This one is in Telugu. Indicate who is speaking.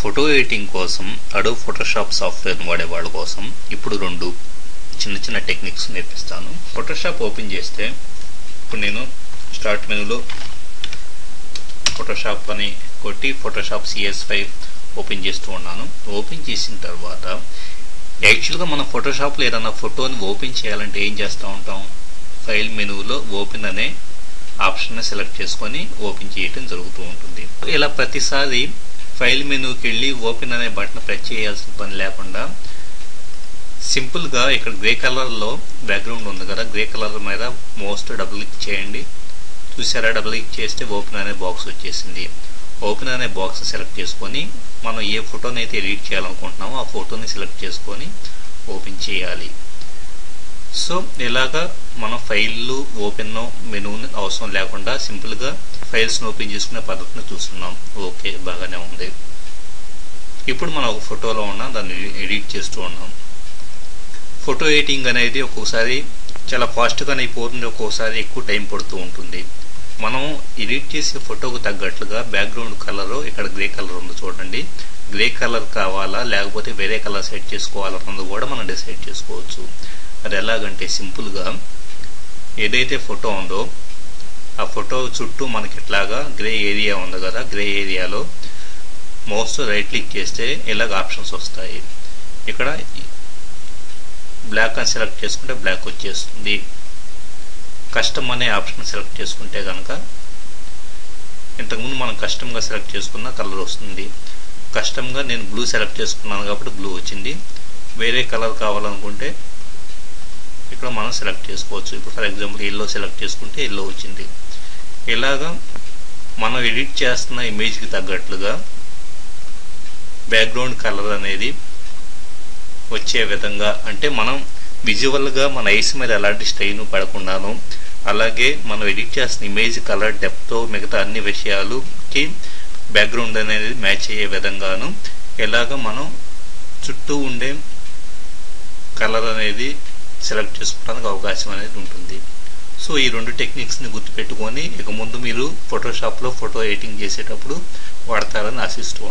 Speaker 1: ఫోటో ఎడిటింగ్ కోసం అడో ఫోటోషాప్ సాఫ్ట్వేర్ని వాడే వాళ్ళ కోసం ఇప్పుడు రెండు చిన్న చిన్న టెక్నిక్స్ నేర్పిస్తాను. ఫోటోషాప్ ఓపెన్ చేస్తే ఇప్పుడు నేను స్టార్ట్ మెనూలో ఫోటోషాప్ అని కొట్టి ఫోటోషాప్ సిఎస్ ఫైవ్ ఓపెన్ చేస్తూ ఉన్నాను. ఓపెన్ చేసిన తర్వాత యాక్చువల్గా మనం ఫోటోషాప్లో ఏదైనా ఫోటోని ఓపెన్ చేయాలంటే ఏం చేస్తూ ఉంటాం? ఫైల్ మెనూలో ఓపెన్ అనే ఆప్షన్ సెలెక్ట్ చేసుకొని ఓపెన్ చేయటం జరుగుతూ ఉంటుంది. ఇలా ప్రతిసారి ఫైల్ మెనూకి వెళ్ళి ఓపెన్ అనే బటన్ ప్రెస్ చేయాల్సిన పని లేకుండా సింపుల్గా ఇక్కడ గ్రే కలర్లో బ్యాక్గ్రౌండ్ ఉంది కదా గ్రే కలర్ మీద మోస్ట్ డబుల్ క్లిక్ చేయండి. చూసారా? డబుల్ క్లిక్ చేస్తే ఓపెన్ అనే బాక్స్ వచ్చేసింది. ఓపెన్ అనే బాక్స్ సెలెక్ట్ చేసుకొని మనం ఏ ఫోటోని అయితే ఎడిట్ చేయాలనుకుంటున్నామో ఆ ఫోటోని సెలెక్ట్ చేసుకొని ఓపెన్ చేయాలి. సో ఇలాగా మనం ఫైళ్ళు ఓపెన్ మెనూని అవసరం లేకుండా సింపుల్గా ఫైల్స్ని ఓపెన్ చేసుకునే పద్ధతిని చూస్తున్నాం. ఓకే బాగానే ఉంది. ఇప్పుడు మనం ఒక ఫోటోలో ఉన్నాం దాన్ని ఎడిట్ చేస్తూ ఉన్నాం. ఫోటో ఎడిటింగ్ అనేది ఒక్కోసారి చాలా ఫాస్ట్గానే అయిపోతుంది ఒక్కోసారి ఎక్కువ టైం పడుతూ ఉంటుంది. మనం ఎడిట్ చేసే ఫోటోకు తగ్గట్లుగా బ్యాక్గ్రౌండ్ కలరు ఇక్కడ గ్రే కలర్ ఉంది చూడండి. గ్రే కలర్ కావాలా లేకపోతే వేరే కలర్ సెట్ చేసుకోవాలన్నది కూడా మనం డిసైడ్ చేసుకోవచ్చు. అది ఎలాగంటే సింపుల్గా ఏదైతే ఫోటో ఉందో ఫోటో చుట్టూ మనకి ఇట్లాగా గ్రే ఏరియా ఉంది కదా గ్రే ఏరియాలో మౌస్ రైట్ క్లిక్ చేస్తే ఇలాగ ఆప్షన్స్ వస్తాయి. ఇక్కడ బ్లాక్ అని సెలెక్ట్ చేసుకుంటే బ్లాక్ వచ్చేస్తుంది. కస్టమ్ అనే ఆప్షన్ సెలెక్ట్ చేసుకుంటే కనుక ఇంతకుముందు మనం కస్టమ్గా సెలెక్ట్ చేసుకున్న కలర్ వస్తుంది. కస్టమ్గా నేను బ్లూ సెలెక్ట్ చేసుకున్నాను కాబట్టి బ్లూ వచ్చింది. వేరే కలర్ కావాలనుకుంటే ఇక్కడ మనం సెలెక్ట్ చేసుకోవచ్చు. ఇప్పుడు ఫర్ ఎగ్జాంపుల్ ఎల్లో సెలెక్ట్ చేసుకుంటే ఎల్లో వచ్చింది. ఇలాగ మనం ఎడిట్ చేస్తున్న ఇమేజ్కి తగ్గట్లుగా బ్యాక్గ్రౌండ్ కలర్ అనేది వచ్చే విధంగా అంటే మనం విజువల్గా మన ఐస్ మీద ఎలాంటి స్ట్రెయిన్ పడకుండాను అలాగే మనం ఎడిట్ చేస్తున్న ఇమేజ్ కలర్ డెప్త్ మిగతా అన్ని విషయాలుకి బ్యాక్గ్రౌండ్ అనేది మ్యాచ్ అయ్యే విధంగాను ఎలాగ మనం చుట్టూ ఉండే కలర్ అనేది సెలెక్ట్ చేసుకోవడానికి అవకాశం అనేది ఉంటుంది. సో ఈ రెండు టెక్నిక్స్ని గుర్తుపెట్టుకొని ఇక ముందు మీరు ఫోటోషాప్లో ఫోటో ఎడిటింగ్ చేసేటప్పుడు వాడతారని ఆశిస్తూ